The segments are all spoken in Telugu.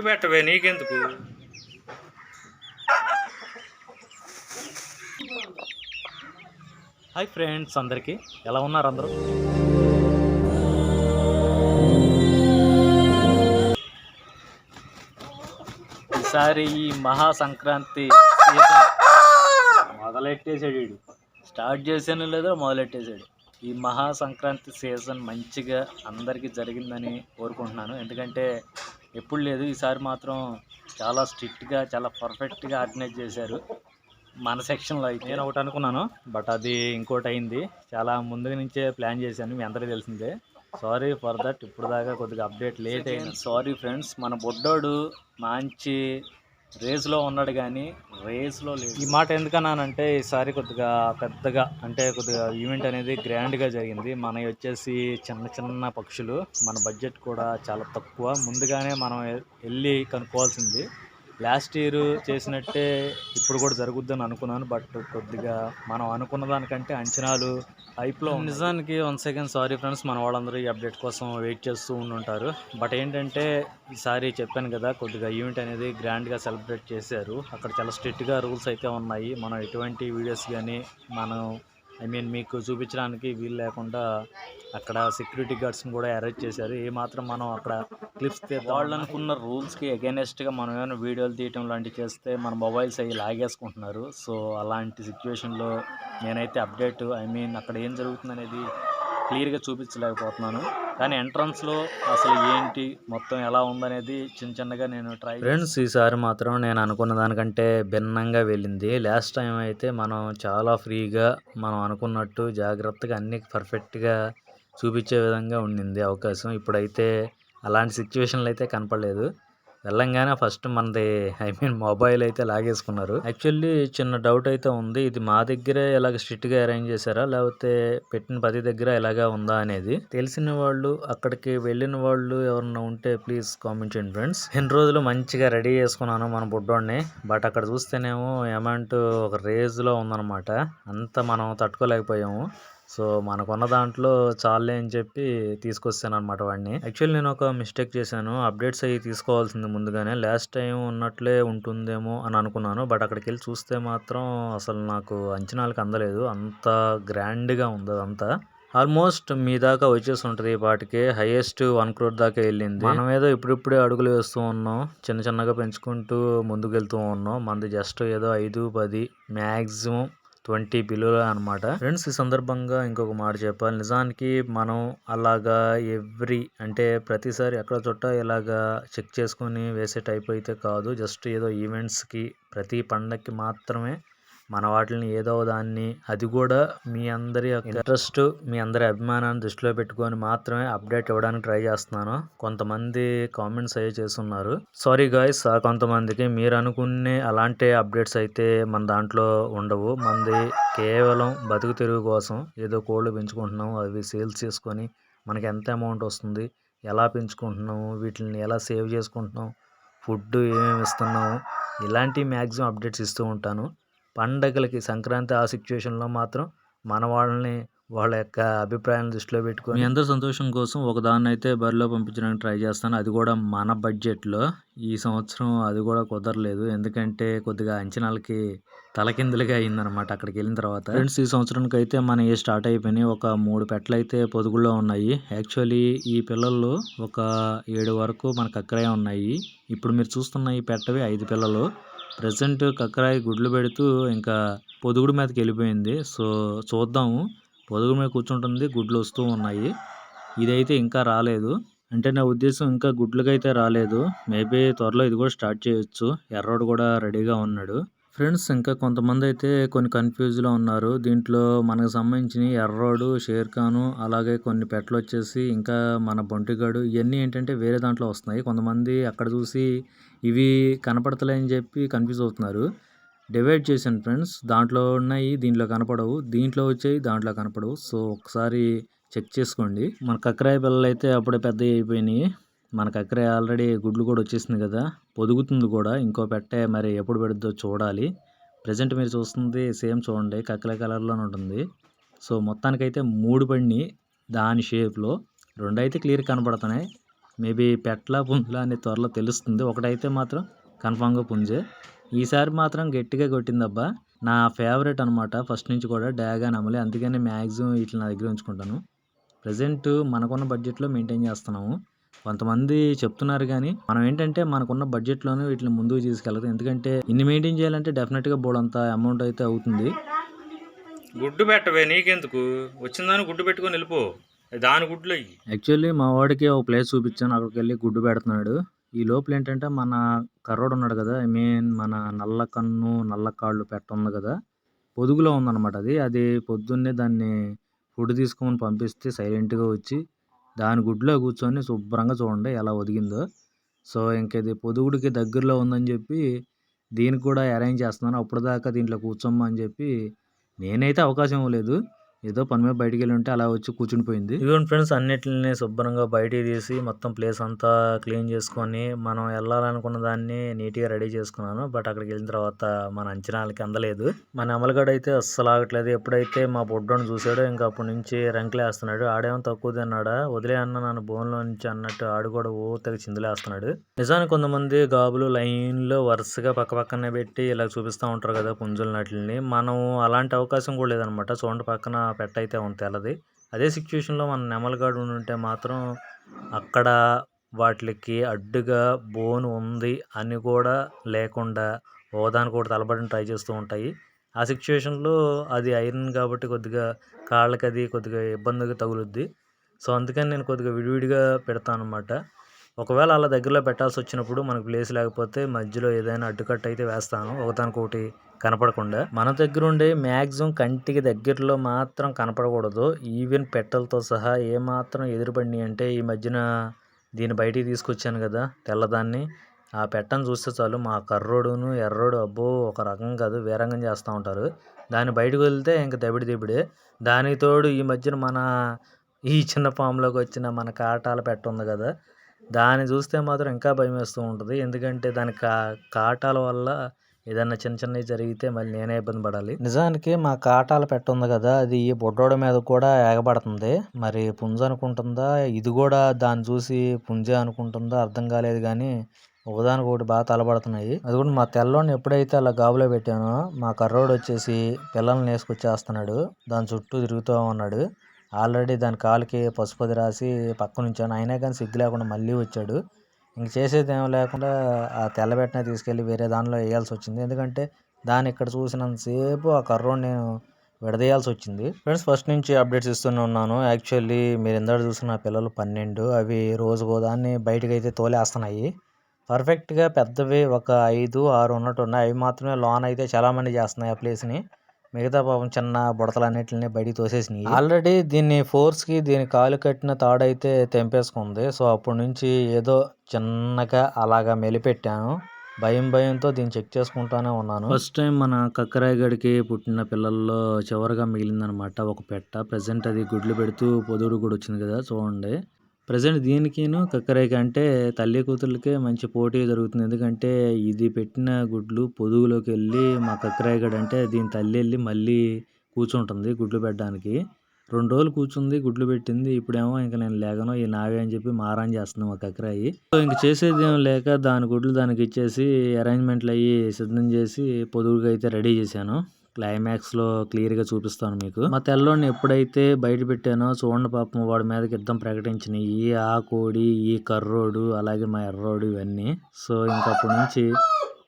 ఫుడ్ పెట్టవే నీకెందుకు? హాయ్ ఫ్రెండ్స్ అందరికీ. ఎలా ఉన్నారు అందరూ? ఈసారి ఈ మహా సంక్రాంతి సీజన్ మొదలెట్టేసాడు స్టార్ట్ చేశాను లేదో మొదలెట్టేసాడు ఈ మహా సంక్రాంతి సీజన్ మంచిగా అందరికీ జరిగిందని కోరుకుంటున్నాను. ఎందుకంటే ఎప్పుడు లేదు. ఈసారి మాత్రం చాలా స్ట్రిక్ట్గా చాలా పర్ఫెక్ట్గా ఆర్గనైజ్ చేశారు. మన సెక్షన్లో అయితే. నేను ఒకటి అనుకున్నాను బట్ అది ఇంకోటి అయింది. చాలా ముందు నుంచే ప్లాన్ చేశాను మీ అందరికీ తెలిసిందే. సారీ ఫర్ దట్ ఇప్పుడు దాకా కొద్దిగా అప్డేట్ లేట్ అయింది. సారీ ఫ్రెండ్స్ మన బొడ్డోడు మంచి రేస్లో ఉన్నాడు కానీ రేస్లో లేదు ఈ మాట ఎందుకన్నానంటే ఈసారి కొద్దిగా పెద్దగా అంటే కొద్దిగా ఈవెంట్ అనేది గ్రాండ్గా జరిగింది. మనవి వచ్చేసి చిన్న చిన్న పక్షులు. మన బడ్జెట్ కూడా చాలా తక్కువ. ముందుగానే మనం వెళ్ళి కనుక్కోవాల్సింది. లాస్ట్ ఇయర్ చేసినట్టే ఇప్పుడు కూడా జరుగుద్దని అనుకున్నాను బట్ కొద్దిగా మనం అనుకున్న దానికంటే అంచనాలు హైప్లో నిజానికి వన్ సెకండ్ సారీ ఫ్రెండ్స్ మన వాళ్ళందరూ ఈ అప్డేట్ కోసం వెయిట్ చేస్తూ ఉండుంటారు. బట్ ఏంటంటే ఈసారి చెప్పాను కదా కొద్దిగా ఈవెంట్ అనేది గ్రాండ్గా సెలబ్రేట్ చేశారు. అక్కడ చాలా స్ట్రిక్ట్గా రూల్స్ అయితే ఉన్నాయి. మనం ఎటువంటి వీడియోస్ కానీ మనం ఐ మీన్ మీకు చూపించడానికి వీలు లేకుండా అక్కడ సెక్యూరిటీ గార్డ్స్ని కూడా అరేంజ్ చేశారు. ఏ మాత్రం మనం అక్కడ క్లిప్స్ వాళ్ళు అనుకున్న రూల్స్కి అగైనెస్ట్గా మనం ఏమైనా వీడియోలు తీయటం లాంటివి చేస్తే మన మొబైల్స్ అవి లాగేసుకుంటున్నారు. సో అలాంటి సిచ్యువేషన్లో నేనైతే అప్డేట్ ఐ మీన్ అక్కడ ఏం జరుగుతుంది అనేది క్లియర్గా చూపించలేకపోతున్నాను. కానీ ఎంట్రన్స్లో అసలు ఏంటి మొత్తం ఎలా ఉందనేది చిన్న చిన్నగా నేను ట్రై ఫ్రెండ్స్ ఈసారి మాత్రం నేను అనుకున్న దానికంటే భిన్నంగా వెళ్ళింది. లాస్ట్ టైం అయితే మనం చాలా ఫ్రీగా మనం అనుకున్నట్టు జాగ్రత్తగా అన్ని పర్ఫెక్ట్గా చూపించే విధంగా ఉండింది అవకాశం. ఇప్పుడైతే అలాంటి సిచ్యువేషన్లు అయితే కనపడలేదు. వెళ్ళంగానే ఫస్ట్ మనది ఐ మీన్ మొబైల్ అయితే లాగేసుకున్నారు. యాక్చువల్లీ చిన్న డౌట్ అయితే ఉంది. ఇది మా దగ్గరే ఇలాగ స్ట్రిక్ట్గా అరేంజ్ చేశారా? లేకపోతే పెట్టిన పది దగ్గర ఇలాగా ఉందా అనేది. తెలిసిన వాళ్ళు అక్కడికి వెళ్ళిన వాళ్ళు ఎవరన్నా ఉంటే ప్లీజ్ కామెంట్ చేయండి ఫ్రెండ్స్ ఎన్ని రోజులు మంచిగా రెడీ చేసుకున్నాను మన బుడ్డోడిని. బట్ అక్కడ చూస్తేనేమో అమౌంట్ ఒక రేజ్లో ఉందన్నమాట. అంత మనం తట్టుకోలేకపోయాము. సో మనకున్న దాంట్లో చాలే అని చెప్పి తీసుకొస్తాను అనమాట వాడిని. యాక్చువల్లీ నేను ఒక మిస్టేక్ చేశాను. అప్డేట్స్ అవి తీసుకోవాల్సింది ముందుగానే. లాస్ట్ టైం ఉన్నట్లే ఉంటుందేమో అని అనుకున్నాను. బట్ అక్కడికి వెళ్ళి చూస్తే మాత్రం అసలు నాకు అంచనాలకు అందలేదు. అంత గ్రాండ్గా ఉంది అదంతా. ఆల్మోస్ట్ మీ దాకా వచ్చేసి ఉంటుంది ఈ పాటికి. హైయెస్ట్ వన్ క్రోర్ దాకా వెళ్ళింది. మనం ఏదో ఇప్పుడిప్పుడే అడుగులు వేస్తూ ఉన్నాం. చిన్న చిన్నగా పెంచుకుంటూ ముందుకు వెళ్తూ ఉన్నాం. మనది జస్ట్ ఏదో ఐదు పది మ్యాక్సిమం ట్వంటీ బిలో అనమాట ఫ్రెండ్స్ ఈ సందర్భంగా ఇంకొక మాట చెప్పాలి. నిజానికి మనం అలాగా ఎవ్రీ అంటే ప్రతిసారి ఎక్కడ చోట ఇలాగా చెక్ చేసుకొని వేసే టైప్ అయితే కాదు. జస్ట్ ఏదో ఈవెంట్స్కి ప్రతి పండక్కి మాత్రమే మన వాటిని ఏదో దాన్ని అది కూడా మీ అందరి ఇంట్రెస్ట్ మీ అందరి అభిమానాన్ని దృష్టిలో పెట్టుకొని మాత్రమే అప్డేట్ ఇవ్వడానికి ట్రై చేస్తున్నాను. కొంతమంది కామెంట్స్ అయ్యే చేస్తున్నారు. సారీ గాయస్ కొంతమందికి మీరు అనుకునే అలాంటి అప్డేట్స్ అయితే మన దాంట్లో ఉండవు. మనది కేవలం బతుకు తెరుగు కోసం ఏదో కోళ్ళు పెంచుకుంటున్నాం అవి సేల్స్ చేసుకొని మనకి ఎంత అమౌంట్ వస్తుంది ఎలా పెంచుకుంటున్నాము వీటిని ఎలా సేవ్ చేసుకుంటున్నాం ఫుడ్ ఏమేమి ఇస్తున్నాము ఇలాంటి మ్యాక్సిమం అప్డేట్స్ ఇస్తూ ఉంటాను. పండగలకి సంక్రాంతి ఆ సిచ్యువేషన్లో మాత్రం మన వాళ్ళని వాళ్ళ యొక్క అభిప్రాయాలను దృష్టిలో పెట్టుకొని మీ అందరి సంతోషం కోసం ఒక దాన్ని అయితే బరిలో పంపించడానికి ట్రై చేస్తాను. అది కూడా మన బడ్జెట్లో. ఈ సంవత్సరం అది కూడా కుదరలేదు. ఎందుకంటే కొద్దిగా అంచనాలకి తలకిందులుగా అయిందనమాట అక్కడికి వెళ్ళిన తర్వాత. ఫ్రెండ్స్ ఈ సంవత్సరానికి అయితే మన ఏ స్టార్ట్ అయిపోయినాయి. ఒక మూడు పెట్టలు అయితే పొదుగుల్లో ఉన్నాయి. యాక్చువల్లీ ఈ పిల్లలు ఒక ఏడు వరకు మనకు అక్కడే ఉన్నాయి. ఇప్పుడు మీరు చూస్తున్న ఈ పెట్టవి ఐదు పిల్లలు. ప్రజెంట్ కక్కరాయి గుడ్లు పెడుతూ ఇంకా పొదుగుడు మీదకి వెళ్ళిపోయింది. సో చూద్దాము. పొదుగు మీద కూర్చుంటుంది గుడ్లు వస్తూ ఉన్నాయి. ఇదైతే ఇంకా రాలేదు. అంటే నా ఉద్దేశం ఇంకా గుడ్లకైతే రాలేదు. మేబీ త్వరలో ఇది కూడా స్టార్ట్ చేయొచ్చు. ఎర్రోడు కూడా రెడీగా ఉన్నాడు. ఫ్రెండ్స్ ఇంకా కొంతమంది అయితే కొన్ని కన్ఫ్యూజ్లో ఉన్నారు. దీంట్లో మనకు సంబంధించిన ఎర్రోడు షేర్ఖాను అలాగే కొన్ని పెట్టలు వచ్చేసి ఇంకా మన బొంటిగాడు ఇవన్నీ ఏంటంటే వేరే దాంట్లో వస్తున్నాయి. కొంతమంది అక్కడ చూసి ఇవి కనపడతలేని చెప్పి కన్ఫ్యూజ్ అవుతున్నారు. డివైడ్ చేశాను ఫ్రెండ్స్ దాంట్లో ఉన్నాయి దీంట్లో కనపడవు. దీంట్లో వచ్చాయి దాంట్లో కనపడవు. సో ఒకసారి చెక్ చేసుకోండి. మన కక్కరాయ పిల్లలు అయితే అప్పుడే పెద్ద అయిపోయినాయి. మనకు అక్కడే ఆల్రెడీ గుడ్లు కూడా వచ్చేసింది కదా. పొదుగుతుంది కూడా. ఇంకో పెట్టే మరి ఎప్పుడు పెడుద్దో చూడాలి. ప్రజెంట్ మీరు చూస్తుంది సేమ్ చూడండి. కక్కల కలర్లోనే ఉంటుంది. సో మొత్తానికైతే మూడు పడినాయి దాని షేప్లో. రెండు అయితే క్లియర్ కనపడుతున్నాయి మేబీ పెట్ల పుంజులా అనే త్వరలో తెలుస్తుంది. ఒకటైతే మాత్రం కన్ఫామ్గా పుంజే. ఈసారి మాత్రం గట్టిగా కొట్టిందబ్బా. నా ఫేవరెట్ అనమాట ఫస్ట్ నుంచి కూడా డ్యాగా అని అందుకని మ్యాక్సిమం వీటిని నా దగ్గర ఉంచుకుంటాను. ప్రజెంట్ మనకున్న బడ్జెట్లో మెయింటైన్ చేస్తున్నాము. కొంతమంది చెప్తున్నారు కానీ మనం ఏంటంటే మనకున్న బడ్జెట్లోనే వీటిని ముందుకు తీసుకెళ్తాం ఎందుకంటే ఇన్ని మెయింటైన్ చేయాలంటే డెఫినెట్గా బోడంత అమౌంట్ అయితే అవుతుంది. గుడ్డు పెట్టవే నీకెందుకు? వచ్చిందని గుడ్డు పెట్టుకొని వెళ్ళిపో. దాని గుడ్లు యాక్చువల్లీ మా వాడికి ఒక ప్లేస్ చూపించాను. అక్కడికి వెళ్ళి గుడ్డు పెడుతున్నాడు. ఈ లోపల ఏంటంటే మన కర్రోడు ఉన్నాడు కదా ఐ మీన్ మన నల్ల కన్ను నల్ల కాళ్ళు పెట్ట ఉంది కదా పొదుగులో ఉందన్నమాట అది. అది పొద్దున్నే దాన్ని ఫుడ్ తీసుకోమని పంపిస్తే సైలెంట్గా వచ్చి దాని గుడ్లో కూర్చొని శుభ్రంగా చూడండి ఎలా ఒదిగిందో. సో ఇంక ఇది పొదుగుడికి దగ్గరలో ఉందని చెప్పి దీనికి కూడా అరేంజ్ చేస్తున్నాను. అప్పుడు దాకా దీంట్లో కూర్చోమని చెప్పి నేనైతే అవకాశం ఇవ్వలేదు. ఏదో పని మీద బయటికి వెళ్ళి ఉంటే అలా వచ్చి కూర్చుని పోయింది. ఫ్రెండ్స్ అన్నిటిని శుభ్రంగా బయటికి తీసి మొత్తం ప్లేస్ అంతా క్లీన్ చేసుకొని మనం వెళ్ళాలనుకున్న దాన్ని నీట్గా రెడీ చేసుకున్నాను. బట్ అక్కడికి వెళ్ళిన తర్వాత మన అంచనాలకి అందలేదు. మన అమలగడ అయితే అస్సలు ఆగట్లేదు. ఎప్పుడైతే మా బొడ్డోని చూసాడో ఇంకా అప్పటి నుంచి రంకులేస్తున్నాడు. ఆడేమో తక్కువ తిన్నాడా? వదిలే అన్న నన్ను బోన్లో నుంచి అన్నట్టు ఆడు కూడా ఓ తెగ చిందులేస్తున్నాడు. నిజానికి కొంతమంది గాబులు లైన్లో వరుసగా పక్క పక్కనే పెట్టి ఇలా చూపిస్తూ ఉంటారు కదా పుంజుల నటిని మనం అలాంటి అవకాశం కూడా లేదనమాట. చూడండి పక్కన పెట్ట అయితే ఉంది తెల్లది అదే సిచ్యువేషన్లో మన నెమలిగాడు ఉంటే మాత్రం అక్కడ వాటికి అడ్డుగా బోన్ ఉంది అని కూడా లేకుండా ఓదానికి కూడా తలబడిన ట్రై చేస్తూ ఉంటాయి. ఆ సిచ్యువేషన్లో అది ఐరన్ కాబట్టి కొద్దిగా కాళ్ళకి అది కొద్దిగా ఇబ్బందిగా తగులుద్ది. సో అందుకని నేను కొద్దిగా విడివిడిగా పెడతాను అనమాట ఒకవేళ అలా దగ్గరలో పెట్టాల్సి వచ్చినప్పుడు మనకు ప్లేస్ లేకపోతే మధ్యలో ఏదైనా అడ్డుకట్ట అయితే వేస్తాను. ఒకదానికొకటి కనపడకుండా. మన దగ్గర ఉండే మ్యాక్సిమం కంటికి దగ్గరలో మాత్రం కనపడకూడదు. ఈవెన్ పెట్టలతో సహా ఏమాత్రం ఎదురుపడి అంటే ఈ మధ్యన దీన్ని బయటికి తీసుకొచ్చాను కదా తెల్లదాన్ని. ఆ పెట్టను చూస్తే చాలు మా కర్రోడును ఎర్రోడు అబ్బో ఒక రకం కాదు వేరంగం చేస్తూ ఉంటారు. దాన్ని బయటకు వెళ్తే ఇంక దబిడి దిబిడే. దానికి తోడు ఈ మధ్యన మన ఈ చిన్న ఫామ్లోకి వచ్చిన మన కాటాల పెట్ట ఉంది కదా దాన్ని చూస్తే మాత్రం ఇంకా భయం వేస్తూ ఉంటుంది. ఎందుకంటే దాని కా కాటాల వల్ల ఏదన్నా చిన్న చిన్నవి జరిగితే మళ్ళీ నేనే ఇబ్బంది పడాలి. నిజానికి మా కాటాల పెట్ట ఉంది కదా అది ఈ బొడ్డోడ మీద కూడా ఎగబడుతుంది మరి పుంజ అనుకుంటుందా? ఇది కూడా దాన్ని చూసి పుంజే అనుకుంటుందా? అర్థం కాలేదు కానీ ఒకదానికి ఒకటి బాగా తలబడుతున్నాయి అది కూడా మా తెల్లోని ఎప్పుడైతే అలా గాబులో పెట్టానో మా కర్రోడు వచ్చేసి పిల్లల్ని వేసుకొచ్చేస్తున్నాడు. దాని చుట్టూ తిరుగుతూ ఉన్నాడు. ఆల్రెడీ దాని కాలుకి పసుపది రాసి పక్కన ఉంచాను. అయినా కానీ సిగ్గు లేకుండా మళ్ళీ వచ్చాడు. ఇంక చేసేది ఏం లేకుండా ఆ తెల్లబెట్టిన తీసుకెళ్ళి వేరే దానిలో వేయాల్సి వచ్చింది. ఎందుకంటే దాన్ని ఇక్కడ చూసినంతసేపు ఆ కర్రోని నేను విడదీయాల్సి వచ్చింది. ఫ్రెండ్స్ ఫస్ట్ నుంచి అప్డేట్స్ ఇస్తూనే ఉన్నాను. యాక్చువల్లీ మీరు ఇందాక చూసిన పిల్లలు పన్నెండు అవి రోజుకో దాన్ని బయటకు అయితే తోలేస్తున్నాయి. పర్ఫెక్ట్గా పెద్దవి ఒక ఐదు ఆరు ఉన్నట్టు ఉన్నాయి. అవి మాత్రమే లోన్ అయితే చాలామంది చేస్తున్నాయి ఆ ప్లేస్ని. మిగతా పాపం చిన్న బుడతలన్నిటిని బయటికి తోసేసినాయి. ఆల్రెడీ దీన్ని ఫోర్స్కి దీని కాలు కట్టిన తాడైతే తెంపేసుకుంది. సో అప్పటి నుంచి ఏదో చిన్నగా అలాగా మెలిపెట్టాను. భయం భయంతో దీన్ని చెక్ చేసుకుంటానే ఉన్నాను. ఫస్ట్ టైం మన కక్కరాయగడికి పుట్టిన పిల్లల్లో చివరిగా మిగిలిందనమాట ఒక పెట్ట. ప్రజెంట్ అది గుడ్లు పెడుతూ పొదుడు కూడా వచ్చింది కదా చూడండి. ప్రజెంట్ దీనికిను కక్కరాయికి అంటే తల్లి కూతుర్లకే మంచి పోటీ జరుగుతుంది. ఎందుకంటే ఇది పెట్టిన గుడ్లు పొదుగులోకి వెళ్ళి మా కక్కరాయిగడ అంటే దీని తల్లి వెళ్ళి మళ్ళీ కూర్చుంటుంది గుడ్లు పెట్టడానికి. రెండు రోజులు కూర్చుంది గుడ్లు పెట్టింది. ఇప్పుడేమో ఇంకా నేను లేగను ఈ నావే అని చెప్పి మారాన్ చేస్తుంది మా కక్కరాయి. సో ఇంక చేసేది ఏం లేక దాని గుడ్లు దానికి ఇచ్చేసి అరేంజ్మెంట్లు అయ్యి సిద్ధం చేసి పొదుగుగా అయితే రెడీ చేశాను. క్లైమాక్స్లో క్లియర్గా చూపిస్తాను మీకు. మా తెల్లోని ఎప్పుడైతే బయట పెట్టానో చూడండి పాపం వాడి మీదకి యుద్ధం ప్రకటించిన ఈ ఆ కోడి ఈ కర్రోడు అలాగే మా ఎర్రోడు ఇవన్నీ. సో ఇంకప్పటి నుంచి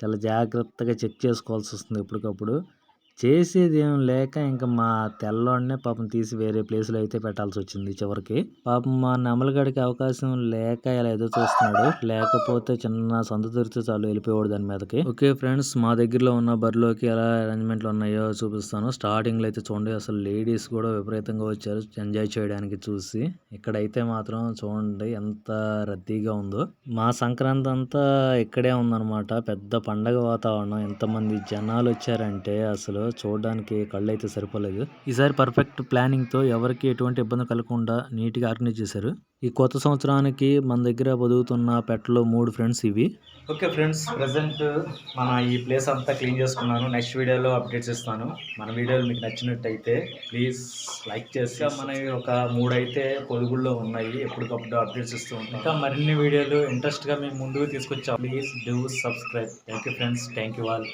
చాలా జాగ్రత్తగా చెక్ చేసుకోవాల్సి వస్తుంది ఎప్పటికప్పుడు. చేసేది ఏం లేక ఇంకా మా తెల్లవాడినే పాపం తీసి వేరే ప్లేస్లో అయితే పెట్టాల్సి వచ్చింది చివరికి. పాపం మా నెమలగడికి అవకాశం లేక ఇలా ఎదురు చూస్తున్నాడు. లేకపోతే చిన్న సందు దొరికితే చాలు వెళ్ళిపోయాడు దాని మీదకి. ఓకే ఫ్రెండ్స్ మా దగ్గరలో ఉన్న బరిలోకి ఎలా అరేంజ్మెంట్లు ఉన్నాయో చూపిస్తాను. స్టార్టింగ్లో అయితే చూడండి అసలు లేడీస్ కూడా విపరీతంగా వచ్చారు ఎంజాయ్ చేయడానికి చూసి. ఇక్కడైతే మాత్రం చూడండి ఎంత రద్దీగా ఉందో. మా సంక్రాంతి అంతా ఇక్కడే ఉందన్నమాట. పెద్ద పండగ వాతావరణం. ఎంతమంది జనాలు వచ్చారంటే అసలు చూడడానికి కళ్ళు అయితే సరిపోలేదు. ఈసారి పర్ఫెక్ట్ ప్లానింగ్తో ఎవరికి ఎటువంటి ఇబ్బంది కలగకుండా నీట్గా ఆర్గనైజ్ చేశారు. ఈ కొత్త సంవత్సరానికి మన దగ్గర బతుకుతున్న పెట్టలో మూడు ఫ్రెండ్స్ ఇవి. ఓకే ఫ్రెండ్స్ ప్రజెంట్ మన ఈ ప్లేస్ అంతా క్లీన్ చేసుకున్నాను. నెక్స్ట్ వీడియోలో అప్డేట్స్ ఇస్తాను మన వీడియోలు మీకు నచ్చినట్టయితే ప్లీజ్ లైక్ చేసి మనవి ఒక మూడు అయితే పొదుగుల్లో ఉన్నాయి. ఎప్పటికప్పుడు అప్డేట్స్ ఇస్తూ ఉంటాం ఇంకా మరిన్ని వీడియోలు ఇంట్రెస్ట్గా మేము ముందుకు తీసుకొచ్చాం. Please do subscribe thank you friends thank you all